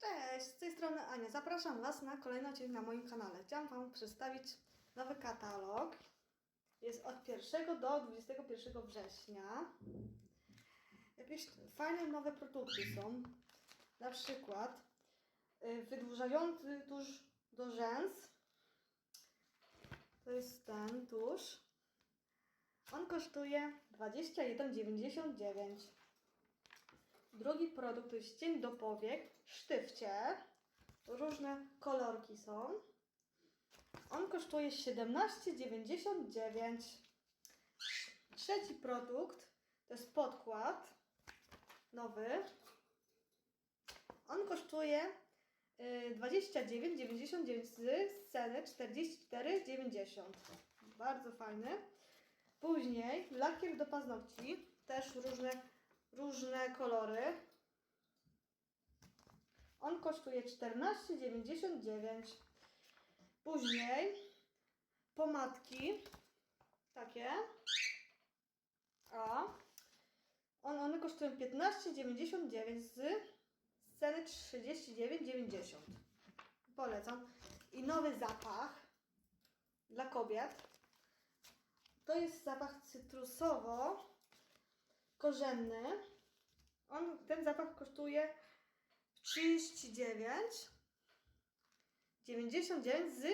Cześć, z tej strony Ania. Zapraszam Was na kolejny odcinek na moim kanale. Chciałam Wam przedstawić nowy katalog. Jest od 1 do 21 września. Jakieś fajne nowe produkty są. Na przykład y, wydłużający tusz do rzęs. To jest ten tusz. On kosztuje 21,99. Drugi produkt to jest cień do powiek, sztywcie. Różne kolorki są. On kosztuje 17,99. Trzeci produkt to jest podkład nowy. On kosztuje y, 29,99 z ceny 44,90. Bardzo fajny. Później lakier do paznokci, też różne różne kolory. On kosztuje 14,99. Później pomadki takie. A on, one kosztują 15,99 z, ceny 39,90. Polecam. I nowy zapach dla kobiet. To jest zapach cytrusowo korzenny. On, ten zapach kosztuje 39 99 z,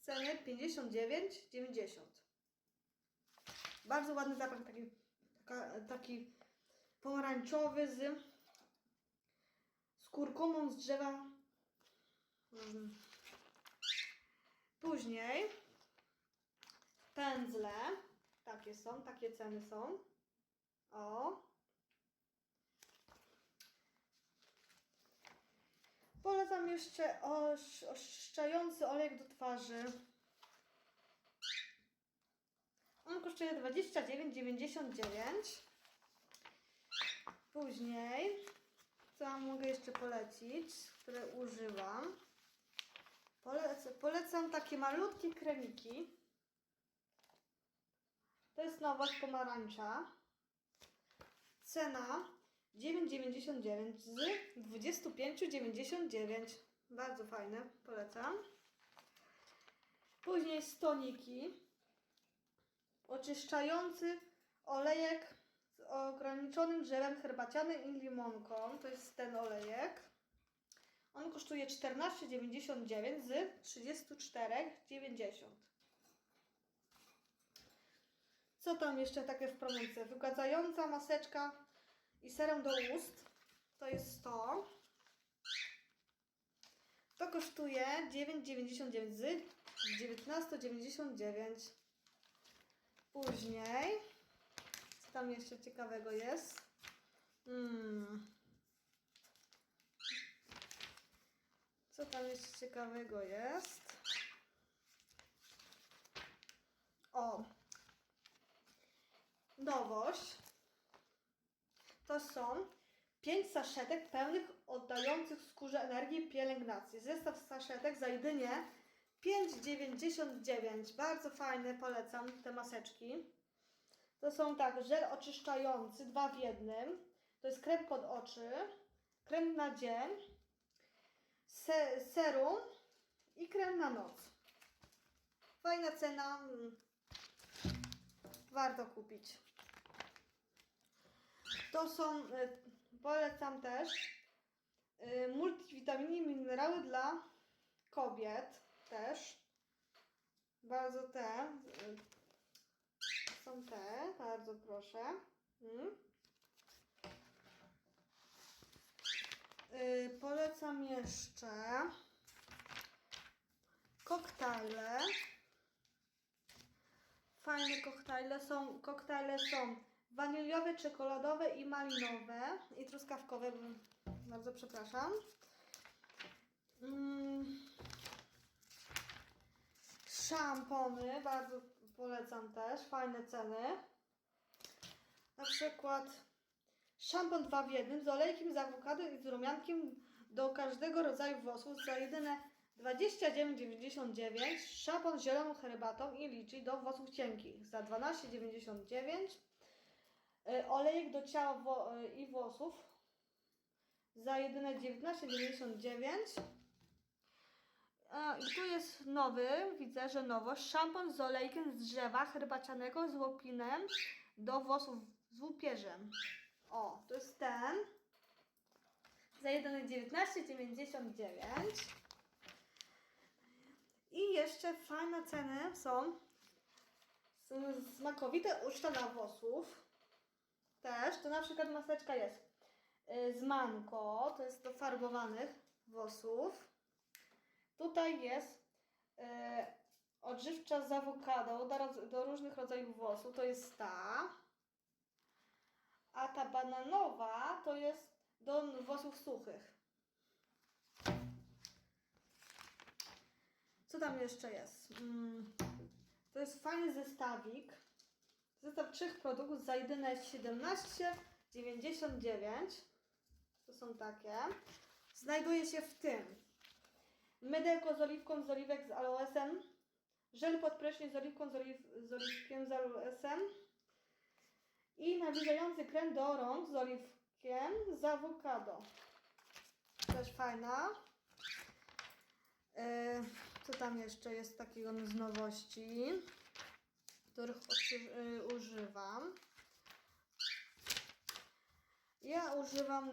ceny 59,90. Bardzo ładny zapach, taki, taki pomarańczowy z, z kurkumą z drzewa. Mm. Później pędzle. Takie są, takie ceny są. O. Polecam jeszcze osz, oszczający olejek do twarzy. On kosztuje 29,99. Później, co mogę jeszcze polecić, które używam. Polecam, polecam takie malutkie kremiki. To jest nowość pomarańcza. Cena 9,99 z 25,99. Bardzo fajne, polecam. Później stoniki. Oczyszczający olejek z ograniczonym drzewem herbacianym i limonką. To jest ten olejek. On kosztuje 14,99 z 34,90. Co tam jeszcze takie w promocji? Wygładzająca maseczka i serum do ust. To jest to. To kosztuje 9,99 z 19,99. Później, co tam jeszcze ciekawego jest? Hmm. Co tam jeszcze ciekawego jest? O, nowość to są 5 saszetek pełnych oddających skórze energii pielęgnacji. Zestaw saszetek za jedynie 5,99. Bardzo fajne, polecam te maseczki. To są tak, żel oczyszczający, dwa w jednym. To jest krem pod oczy, krem na dzień, se serum i krem na noc. Fajna cena. mm, Warto kupić. To są, y, polecam też, y, multivitaminy i minerały dla kobiet też. Bardzo te, y, są te, bardzo proszę. Mm. Polecam jeszcze koktajle. Fajne koktajle są, koktajle są waniliowe, czekoladowe i malinowe i truskawkowe. Bardzo przepraszam. Mm. Szampony, bardzo polecam też, fajne ceny. Na przykład szampon 2 w 1 z olejkiem z awokado i z rumiankiem do każdego rodzaju włosów za jedyne 29,99. Szampon z zieloną herbatą i liczy do włosów cienkich za 12,99. Y, Olejek do ciała y, i włosów za jedyne 19,99. A, I tu jest nowy, widzę, że nowość. Szampon z olejkiem z drzewa herbacianego z łopinem do włosów z łupieżem. O, to jest ten. Za jedyne 19,99. I jeszcze fajne ceny są smakowite uszta dla włosów. Też, to na przykład maseczka jest y, z manko, to jest do farbowanych włosów. Tutaj jest y, odżywcza z awokado do, do różnych rodzajów włosów, to jest ta. A ta bananowa to jest do włosów suchych. Co tam jeszcze jest? Mm, to jest fajny zestawik. Zestaw trzech produktów za jedyne 17,99. To są takie. Znajduje się w tym mydełko z oliwką z oliwek z aloesem, żel pod prysznic z oliwką z, oliw, z oliwkiem z aloesem i nawilżający krem do rąk z oliwkiem z awokado. Też fajna. E, Co tam jeszcze jest takiego z nowości, których y, używam? Ja używam,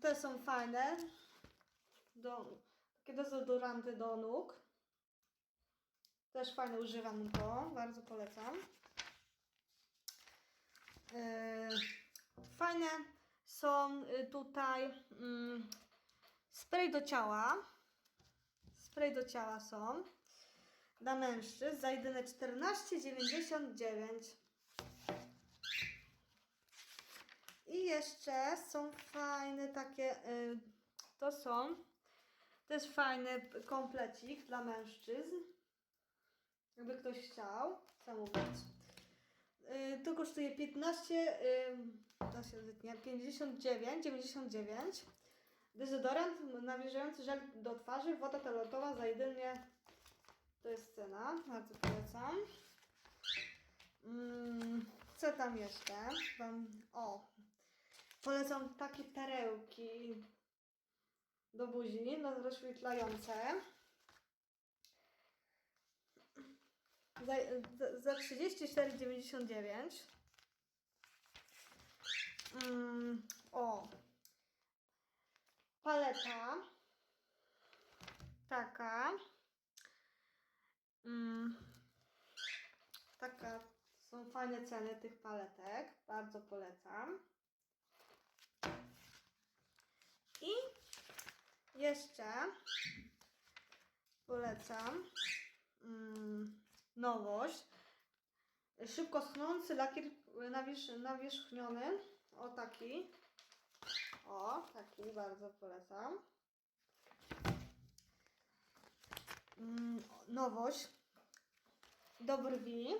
te są fajne, do, takie dezodoranty do nóg. Też fajne, używam to, bardzo polecam. Yy, fajne są y, tutaj spray do ciała. Spray do ciała są dla mężczyzn za jedyne 14,99. I jeszcze są fajne takie, y, to są też fajny komplecik dla mężczyzn. Jakby ktoś chciał zamówić. Y, to kosztuje 15, y, to się wytnie, 59, 99. Dezodorant nawilżający żel do twarzy, woda toaletowa za jedynie, to jest cena, bardzo polecam. Mm, co tam jeszcze? O, polecam takie perełki do buzi, no, rozświetlające. Za, za 34,99. Mm, o. Paleta. Taka. Mm, taka. Są fajne ceny tych paletek. Bardzo polecam. I jeszcze polecam mm, nowość. Szybko schnący lakier nawierz, nawierzchniony. O taki. O, taki bardzo polecam. Mm, nowość. Do brwi.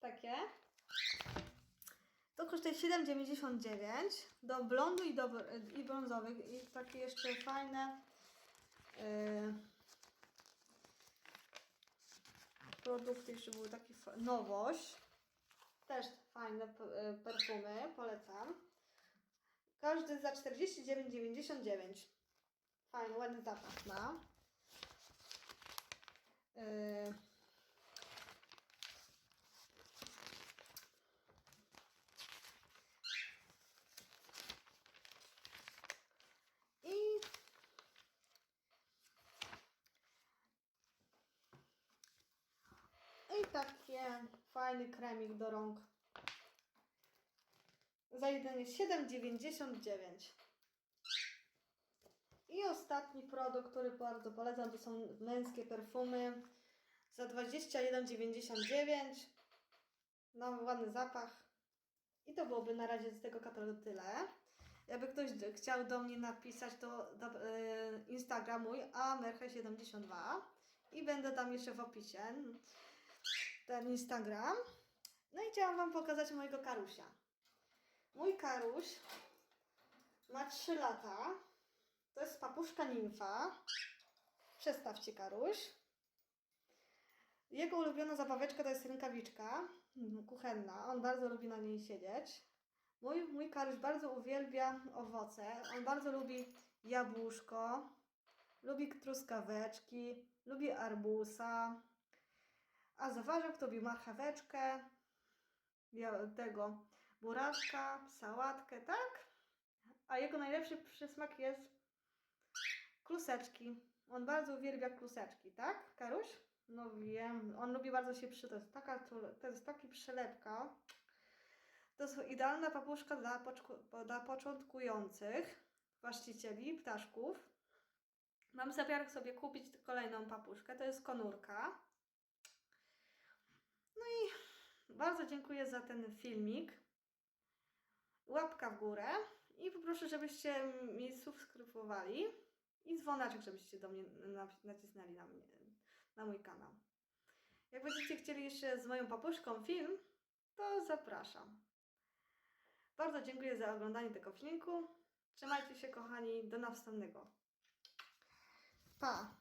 Takie. To kosztuje 7,99 do blondu i, do, i brązowych. I takie jeszcze fajne yy, produkty, jeszcze były takie nowość. Też fajne y, perfumy, polecam. Każdy za 49,99. Fajny, ładny zapach ma. Yy, I I takie fajny kremik do rąk. Za jedynie 7,99. I ostatni produkt, który bardzo polecam, to są męskie perfumy. Za 21,99. No, ładny zapach. I to byłoby na razie z tego katalogu tyle. Jakby ktoś chciał do mnie napisać, to do, e, Instagram mój amerche72 i będę tam jeszcze w opisie ten Instagram. No i chciałam Wam pokazać mojego karusia. Mój karuś ma 3 lata. To jest papuszka nimfa. Przestawcie karuś. Jego ulubiona zabaweczka to jest rękawiczka mm, kuchenna. On bardzo lubi na niej siedzieć. Mój, mój Karuś bardzo uwielbia owoce. On bardzo lubi jabłuszko, lubi truskaweczki, lubi arbusa. A zawarzek to lubi marcheweczkę, tego buraczka, sałatkę, tak? A jego najlepszy przysmak jest kluseczki. On bardzo uwielbia kluseczki, tak, Karuś? No wiem, on lubi bardzo się przy... To jest taka, to, jest taki przelepka. To jest idealna papuszka dla, poczku- dla początkujących właścicieli ptaszków. Mam zamiar sobie kupić kolejną papuszkę, to jest konurka. No i bardzo dziękuję za ten filmik. Łapka w górę i poproszę, żebyście mi subskrybowali i dzwoneczek, żebyście do mnie na- nacisnęli na, mnie, na mój kanał. Jak będziecie chcieli jeszcze z moją papuszką film, to zapraszam. Bardzo dziękuję za oglądanie tego filmiku. Trzymajcie się kochani, do następnego. Pa!